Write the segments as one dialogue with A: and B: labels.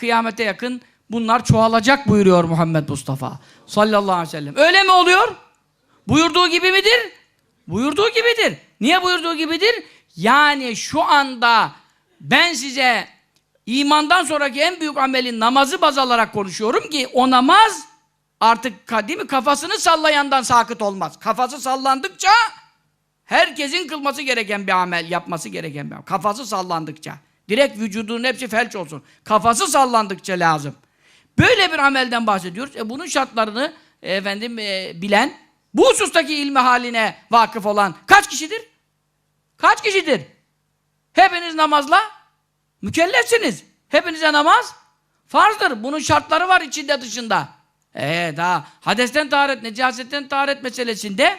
A: kıyamete yakın bunlar çoğalacak buyuruyor Muhammed Mustafa sallallahu aleyhi ve sellem. Öyle mi oluyor? Buyurduğu gibi midir? Buyurduğu gibidir. Niye buyurduğu gibidir? Yani şu anda ben size imandan sonraki en büyük amelin namazı baz alarak konuşuyorum ki o namaz artık değil mi kafasını sallayandan sakıt olmaz. Kafası sallandıkça herkesin kılması gereken bir amel, yapması gereken bir amel. Kafası sallandıkça. Direkt vücudunun hepsi felç olsun. Kafası sallandıkça lazım. Böyle bir amelden bahsediyoruz. E bunun şartlarını e, efendim e, bilen, bu husustaki ilmi haline vakıf olan kaç kişidir? Kaç kişidir? Hepiniz namazla mükellefsiniz. Hepinize namaz farzdır. Bunun şartları var içinde dışında. Ee daha hadesten taharet, necasetten taharet meselesinde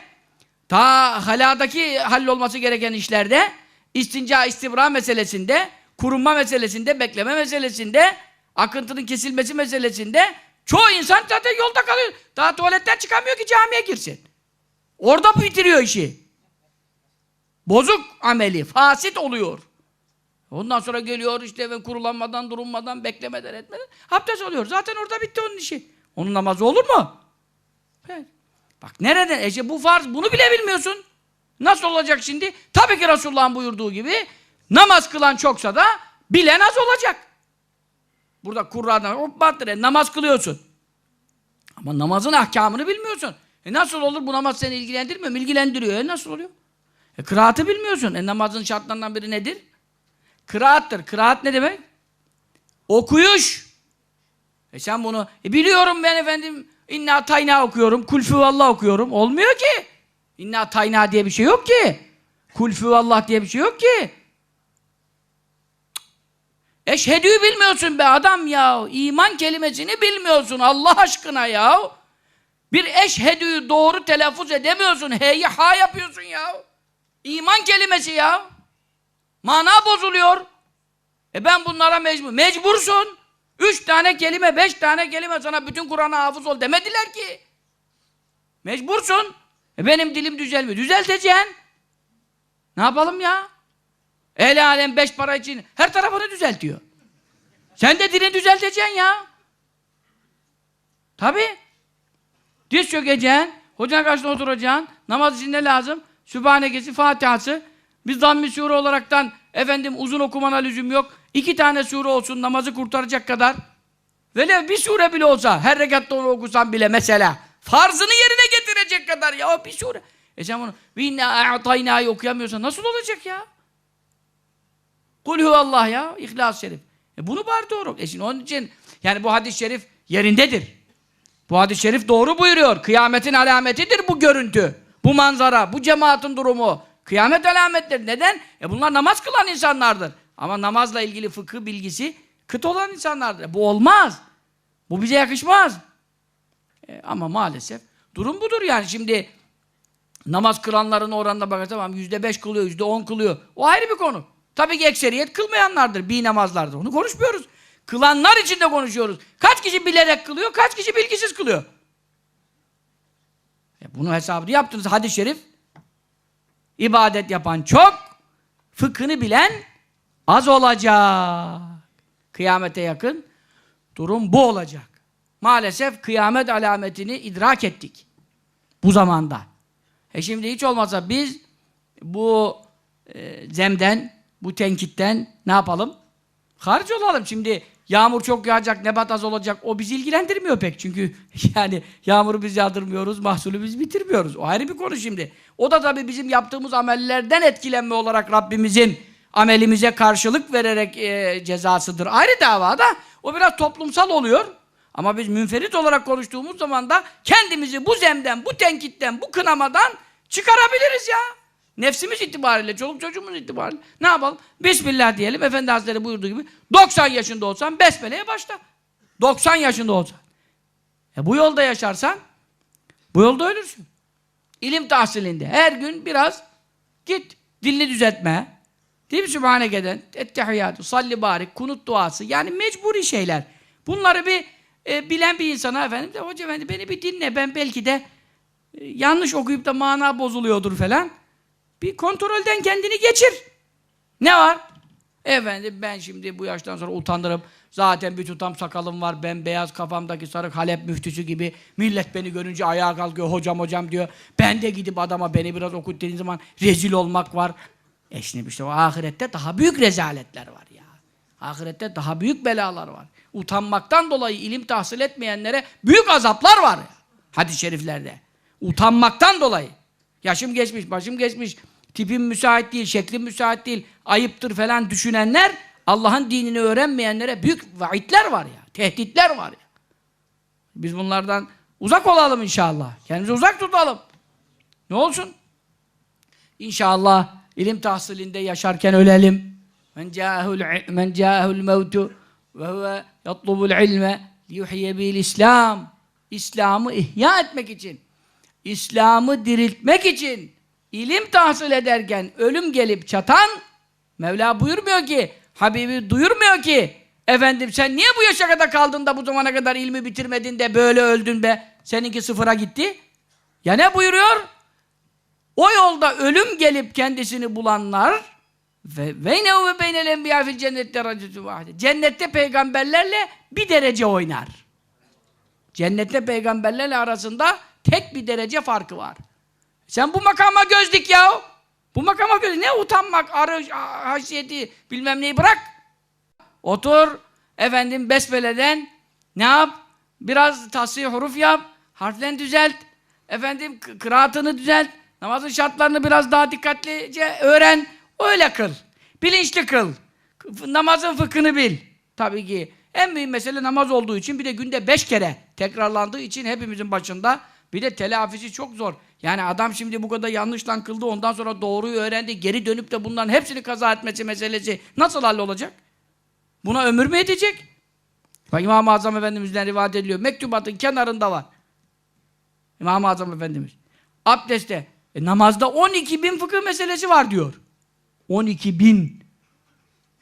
A: ta haladaki hallolması gereken işlerde istinca istibra meselesinde kurunma meselesinde, bekleme meselesinde akıntının kesilmesi meselesinde çoğu insan zaten yolda kalıyor. Daha tuvaletten çıkamıyor ki camiye girsin. Orada bitiriyor işi. Bozuk ameli, fasit oluyor. Ondan sonra geliyor işte ve kurulanmadan, durulmadan, beklemeden, etmeden abdest alıyor. Zaten orada bitti onun işi. Onun namazı olur mu? Evet. Bak nereden? E işte bu farz, bunu bile bilmiyorsun. Nasıl olacak şimdi? Tabii ki Resulullah'ın buyurduğu gibi namaz kılan çoksa da bilen az olacak. Burada Kur'an'dan o battır. E, namaz kılıyorsun. Ama namazın ahkamını bilmiyorsun. E nasıl olur bu namaz seni ilgilendirmiyor mu? İlgilendiriyor. E nasıl oluyor? E kıraatı bilmiyorsun. E namazın şartlarından biri nedir? Kıraattır. Kıraat ne demek? Okuyuş. E sen bunu, e biliyorum ben efendim, inna tayna okuyorum, kulfü vallah okuyorum. Olmuyor ki. İnna tayna diye bir şey yok ki. Kulfü vallah diye bir şey yok ki. Eşhedü'yü bilmiyorsun be adam ya. İman kelimesini bilmiyorsun Allah aşkına ya. Bir eşhedü'yü doğru telaffuz edemiyorsun. H'yi ha yapıyorsun ya. İman kelimesi ya. Mana bozuluyor. E ben bunlara mecbur. Mecbursun. Üç tane kelime, beş tane kelime sana bütün Kur'an'a hafız ol demediler ki. Mecbursun. E benim dilim düzelmiyor. Düzelteceksin. Ne yapalım ya? El alem beş para için her tarafını düzeltiyor. Sen de dilini düzelteceksin ya. Tabi. Diz çökeceksin. Hocanın karşısına oturacaksın. Namaz için ne lazım? Sübhanekesi, Fatiha'sı. Biz zamm-ı sure olaraktan efendim uzun okumana lüzum yok. İki tane sure olsun namazı kurtaracak kadar. Velev bir sure bile olsa her rekatta onu okusan bile mesela farzını yerine getirecek kadar ya bir sure. E sen bunu ve inna a'tayna'yı okuyamıyorsan nasıl olacak ya? Kul huvallah ya İhlas Şerif. E bunu bari doğru. E şimdi onun için yani bu hadis-i şerif yerindedir. Bu hadis-i şerif doğru buyuruyor. Kıyametin alametidir bu görüntü. Bu manzara, bu cemaatin durumu. Kıyamet alametleri. Neden? E bunlar namaz kılan insanlardır. Ama namazla ilgili fıkıh bilgisi kıt olan insanlardır. E bu olmaz. Bu bize yakışmaz. E ama maalesef durum budur yani. Şimdi namaz kılanların oranına bakarsan yüzde beş kılıyor, yüzde on kılıyor. O ayrı bir konu. Tabii ki ekseriyet kılmayanlardır, bir namazlardır. Onu konuşmuyoruz. Kılanlar için de konuşuyoruz. Kaç kişi bilerek kılıyor, kaç kişi bilgisiz kılıyor. E bunu hesabını yaptınız hadis-i şerif. İbadet yapan çok, fıkhını bilen az olacak. Kıyamete yakın durum bu olacak. Maalesef kıyamet alametini idrak ettik. Bu zamanda. E şimdi hiç olmazsa biz bu e, zemden, bu tenkitten ne yapalım? Hariç olalım. Şimdi yağmur çok yağacak, nebat az olacak. O bizi ilgilendirmiyor pek. Çünkü yani yağmuru biz yağdırmıyoruz, mahsulü biz bitirmiyoruz. O ayrı bir konu şimdi. O da tabii bizim yaptığımız amellerden etkilenme olarak Rabbimizin amelimize karşılık vererek e, cezasıdır. Ayrı davada o biraz toplumsal oluyor. Ama biz münferit olarak konuştuğumuz zaman da kendimizi bu zemden, bu tenkitten, bu kınamadan çıkarabiliriz ya. Nefsimiz itibariyle, çoluk çocuğumuz itibariyle. Ne yapalım? Bismillah diyelim. Efendi Hazretleri buyurduğu gibi 90 yaşında olsan besmeleye başla. 90 yaşında olsan. E bu yolda yaşarsan bu yolda ölürsün. İlim tahsilinde her gün biraz git dilini düzeltme. Değil mi Sübhaneke'den? Ettehiyyatü, salli barik, kunut duası. Yani mecburi şeyler. Bunları bir e, bilen bir insana efendim de hoca efendi beni bir dinle ben belki de e, yanlış okuyup da mana bozuluyordur falan. Bir kontrolden kendini geçir. Ne var? Efendim ben şimdi bu yaştan sonra utanırım. Zaten bir tutam sakalım var. Ben beyaz kafamdaki sarık Halep müftüsü gibi. Millet beni görünce ayağa kalkıyor. Hocam hocam diyor. Ben de gidip adama beni biraz okut dediğin zaman rezil olmak var. E şimdi işte o ahirette daha büyük rezaletler var ya. Ahirette daha büyük belalar var. Utanmaktan dolayı ilim tahsil etmeyenlere büyük azaplar var. Hadis-i şeriflerde. Utanmaktan dolayı. Yaşım geçmiş, başım geçmiş, tipim müsait değil, şeklim müsait değil, ayıptır falan düşünenler Allah'ın dinini öğrenmeyenlere büyük vaidler var ya, tehditler var ya. Biz bunlardan uzak olalım inşallah. Kendimizi uzak tutalım. Ne olsun? İnşallah ilim tahsilinde yaşarken ölelim. Men ca'ahul men ca'ahul mevtu ve huve yatlubul ilme liyuhyiye bil İslam. İslam'ı ihya etmek için, İslam'ı diriltmek için ilim tahsil ederken ölüm gelip çatan Mevla buyurmuyor ki, Habibi duyurmuyor ki efendim sen niye bu yaşa kadar kaldın da bu zamana kadar ilmi bitirmedin de böyle öldün be seninki sıfıra gitti. Ya ne buyuruyor? O yolda ölüm gelip kendisini bulanlar ve beynehu ve beynel enbiya fil cennette vahide. Cennette peygamberlerle bir derece oynar. Cennette peygamberlerle arasında tek bir derece farkı var. Sen bu makama göz dik ya. Bu makama göz Ne utanmak, arı, haşiyeti bilmem neyi bırak. Otur, efendim besmeleden ne yap? Biraz tasih huruf yap, harflerini düzelt, efendim kı- kıraatını düzelt, namazın şartlarını biraz daha dikkatlice öğren, öyle kıl. Bilinçli kıl. Namazın fıkhını bil. Tabii ki en büyük mesele namaz olduğu için bir de günde beş kere tekrarlandığı için hepimizin başında bir de telafisi çok zor. Yani adam şimdi bu kadar yanlışla kıldı ondan sonra doğruyu öğrendi geri dönüp de bunların hepsini kaza etmesi meselesi nasıl hallolacak? Buna ömür mü edecek? Bak İmam-ı Azam Efendimiz'den rivayet ediliyor. Mektubatın kenarında var. İmam-ı Azam Efendimiz. Abdestte. E, namazda 12 bin fıkıh meselesi var diyor. 12 bin.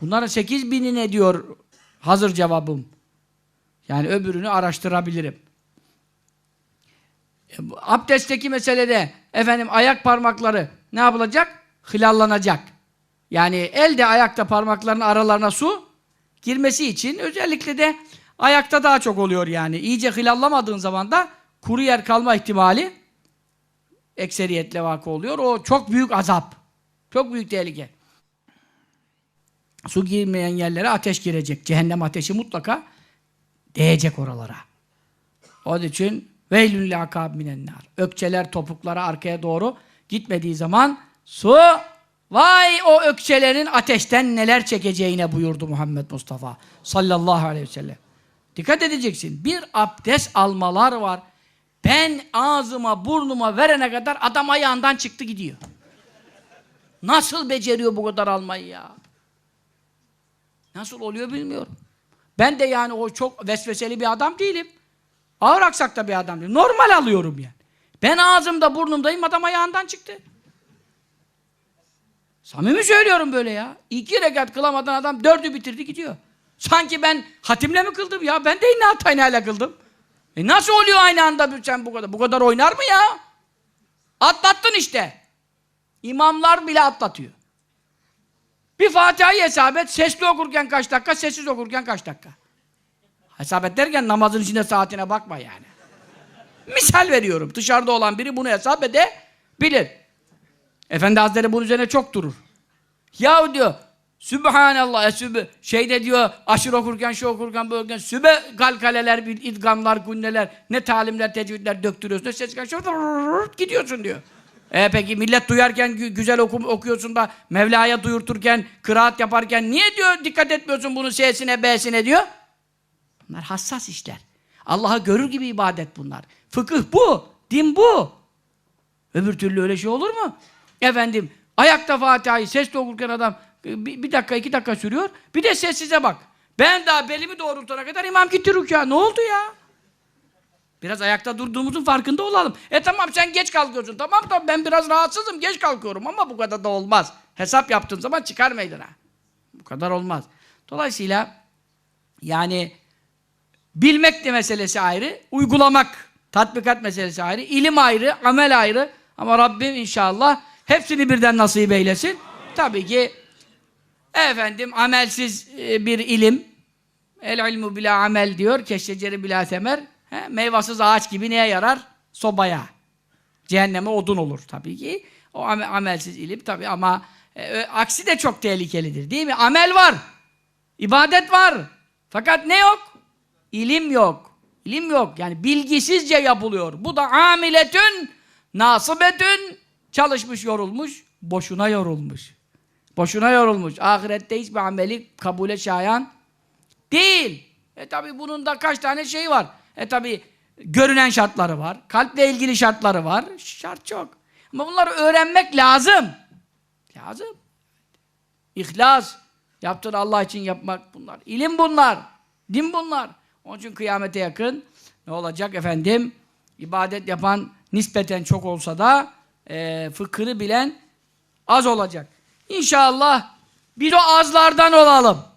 A: Bunların 8 bini ne diyor hazır cevabım. Yani öbürünü araştırabilirim. E, abdestteki meselede efendim ayak parmakları ne yapılacak? Hilallanacak. Yani elde ayakta parmakların aralarına su girmesi için özellikle de ayakta daha çok oluyor yani. İyice hilallamadığın zaman da kuru yer kalma ihtimali ekseriyetle vakı oluyor. O çok büyük azap. Çok büyük tehlike. Su girmeyen yerlere ateş girecek. Cehennem ateşi mutlaka değecek oralara. Onun için veylün lakab minennar. Ökçeler topuklara arkaya doğru gitmediği zaman su vay o ökçelerin ateşten neler çekeceğine buyurdu Muhammed Mustafa sallallahu aleyhi ve sellem. Dikkat edeceksin. Bir abdest almalar var. Ben ağzıma burnuma verene kadar adam ayağından çıktı gidiyor. Nasıl beceriyor bu kadar almayı ya? Nasıl oluyor bilmiyorum. Ben de yani o çok vesveseli bir adam değilim. Ağır aksakta bir adam değilim. Normal alıyorum yani. Ben ağzımda burnumdayım adam ayağından çıktı. Samimi söylüyorum böyle ya. İki rekat kılamadan adam dördü bitirdi gidiyor. Sanki ben hatimle mi kıldım ya? Ben de inna hatayla kıldım. E nasıl oluyor aynı anda sen bu kadar? Bu kadar oynar mı ya? Atlattın işte. İmamlar bile atlatıyor. Bir Fatiha'yı hesap et, sesli okurken kaç dakika, sessiz okurken kaç dakika. Hesap et derken namazın içinde saatine bakma yani. Misal veriyorum. Dışarıda olan biri bunu hesap edebilir. Efendi Hazretleri bunun üzerine çok durur. Ya diyor, Sübhanallah, e, sübh, şeyde diyor, aşırı okurken, şu okurken, bu okurken, sübe kalkaleler, bil- idgamlar, gunneler, ne talimler, tecvidler döktürüyorsun, ses çıkarıyorsun, gidiyorsun diyor. E peki millet duyarken gü- güzel oku, okuyorsun da Mevla'ya duyurturken, kıraat yaparken niye diyor dikkat etmiyorsun bunun S'sine, B'sine diyor? Bunlar hassas işler. Allah'ı görür gibi ibadet bunlar. Fıkıh bu, din bu. Öbür türlü öyle şey olur mu? Efendim, ayakta Fatiha'yı sesli okurken adam e, bir, bir dakika, iki dakika sürüyor. Bir de sessize bak. Ben daha belimi doğrultana kadar imam gitti rükûa. Ne oldu ya? Biraz ayakta durduğumuzun farkında olalım. E tamam sen geç kalkıyorsun. Tamam tamam ben biraz rahatsızım geç kalkıyorum ama bu kadar da olmaz. Hesap yaptığın zaman çıkar meydana. Bu kadar olmaz. Dolayısıyla yani bilmek de meselesi ayrı, uygulamak, tatbikat meselesi ayrı, ilim ayrı, amel ayrı. Ama Rabbim inşallah hepsini birden nasip eylesin. Tabii ki Efendim amelsiz e, bir ilim. El ilmu bila amel diyor. Keşşeceri bila temer. He, meyvasız ağaç gibi neye yarar? Sobaya. Cehenneme odun olur tabii ki. O ame- amelsiz ilim tabii ama e, aksi de çok tehlikelidir değil mi? Amel var. ibadet var. Fakat ne yok? İlim yok. İlim yok. Yani bilgisizce yapılıyor. Bu da amiletün, nasibetün, çalışmış yorulmuş, boşuna yorulmuş. Boşuna yorulmuş. Ahirette hiçbir ameli kabule şayan değil. E tabi bunun da kaç tane şey var. E tabi görünen şartları var. Kalple ilgili şartları var. Şart çok. Ama bunları öğrenmek lazım. Lazım. İhlas. Yaptığını Allah için yapmak bunlar. İlim bunlar. Din bunlar. Onun için kıyamete yakın ne olacak efendim? İbadet yapan nispeten çok olsa da e, fıkhını bilen az olacak. İnşallah biz o azlardan olalım.